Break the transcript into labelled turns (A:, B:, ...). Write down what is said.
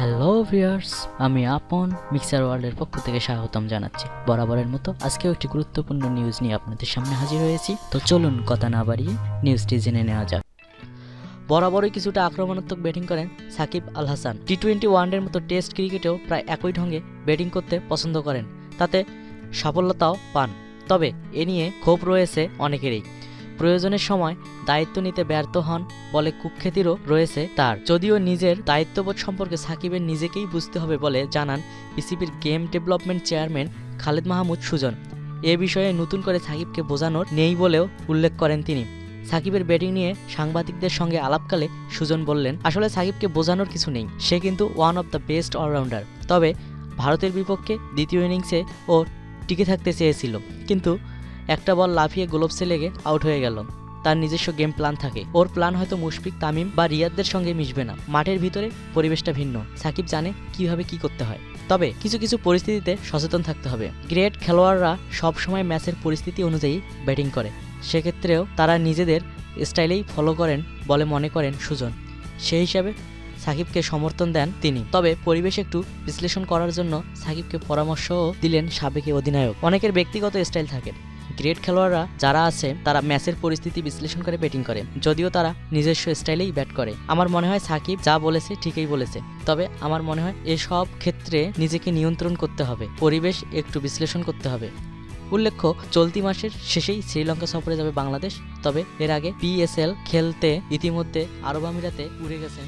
A: Hello viewers আমি আপন mixer ওয়ার্ল্ডের পক্ষ থেকে স্বাগতম জানাচ্ছি। বরাবরের মতো আজকেও একটি গুরুত্বপূর্ণ নিউজ নিয়ে আপনাদের সামনে হাজির হয়েছি। তো চলুন কথা না বাড়িয়ে নিউজটি জেনে নেওয়া যাক। বরাবরই কিছুটা আক্রমণাত্মক ব্যাটিং করেন সাকিব আল হাসান। টি টোয়েন্টি ওয়ানডের মতো টেস্ট ক্রিকেটেও প্রায় একই ঢঙ্গে ব্যাটিং করতে পছন্দ করেন। তাতে সাফল্যতাও পান। তবে এ নিয়ে ক্ষোভ রয়েছে অনেকেরই। প্রয়োজনের সময় দায়িত্ব নিতে ব্যর্থ হন বলে কুখ্যাতিরও রয়েছে তার। যদিও নিজের দায়িত্ববোধ সম্পর্কে সাকিবের নিজেকেই বুঝতে হবে বলে জানান বিসিবির game development chairman Khaled Mahmud Sujon. এ বিষয়ে নতুন করে সাকিবকে বোঝানোর নেই বলেও উল্লেখ করেন তিনি। সাকিবের ব্যাটিং নিয়ে সাংবাদিকদের সঙ্গে আলাপকালে সুজন বললেন, আসলে সাকিবকে বোঝানোর কিছু নেই। সে কিন্তু one of the best allrounder. তবে ভারতের বিপক্ষে দ্বিতীয় ইনিংসে ও টিকে থাকতে চেয়েছিল। কিন্তু একটা বল লাফিয়ে গ্লোভসে লেগে আউট হয়ে গেল। তার নিজস্ব গেম প্ল্যান থাকে। ওর প্ল্যান হয়তো মুশফিক, তামিম বা রিয়াদদের সঙ্গে মিশবে না। মাঠের ভিতরে পরিবেশটা ভিন্ন। সাকিব জানে কীভাবে কি করতে হয়। তবে কিছু কিছু পরিস্থিতিতে সচেতন থাকতে হবে। গ্রেট খেলোয়াড়রা সবসময় ম্যাচের পরিস্থিতি অনুযায়ী ব্যাটিং করে। সেক্ষেত্রেও তারা নিজেদের স্টাইলেই ফলো করেন বলে মনে করেন সুজন। সেই হিসাবে সাকিবকে সমর্থন দেন তিনি। তবে পরিবেশ একটু বিশ্লেষণ করার জন্য সাকিবকে পরামর্শও দিলেন সাবেক অধিনায়ক। অনেকের ব্যক্তিগত স্টাইল থাকে। গ্রেট খেলোয়াড়রা যারা আছে, তারা ম্যাচের পরিস্থিতি বিশ্লেষণ করে ব্যাটিং করে। যদিও তারা নিজস্ব স্টাইলেই ব্যাট করে। আমার মনে হয় সাকিব যা বলেছে, ঠিকই বলেছে। তবে আমার মনে হয় এসব ক্ষেত্রে নিজেকে নিয়ন্ত্রণ করতে হবে। পরিবেশ একটু বিশ্লেষণ করতে হবে। উল্লেখ্য, চলতি মাসের শেষেই শ্রীলঙ্কা সফরে যাবে বাংলাদেশ। তবে এর আগে পিএসএল খেলতে ইতিমধ্যে আরব আমিরাতে উড়ে গেছেন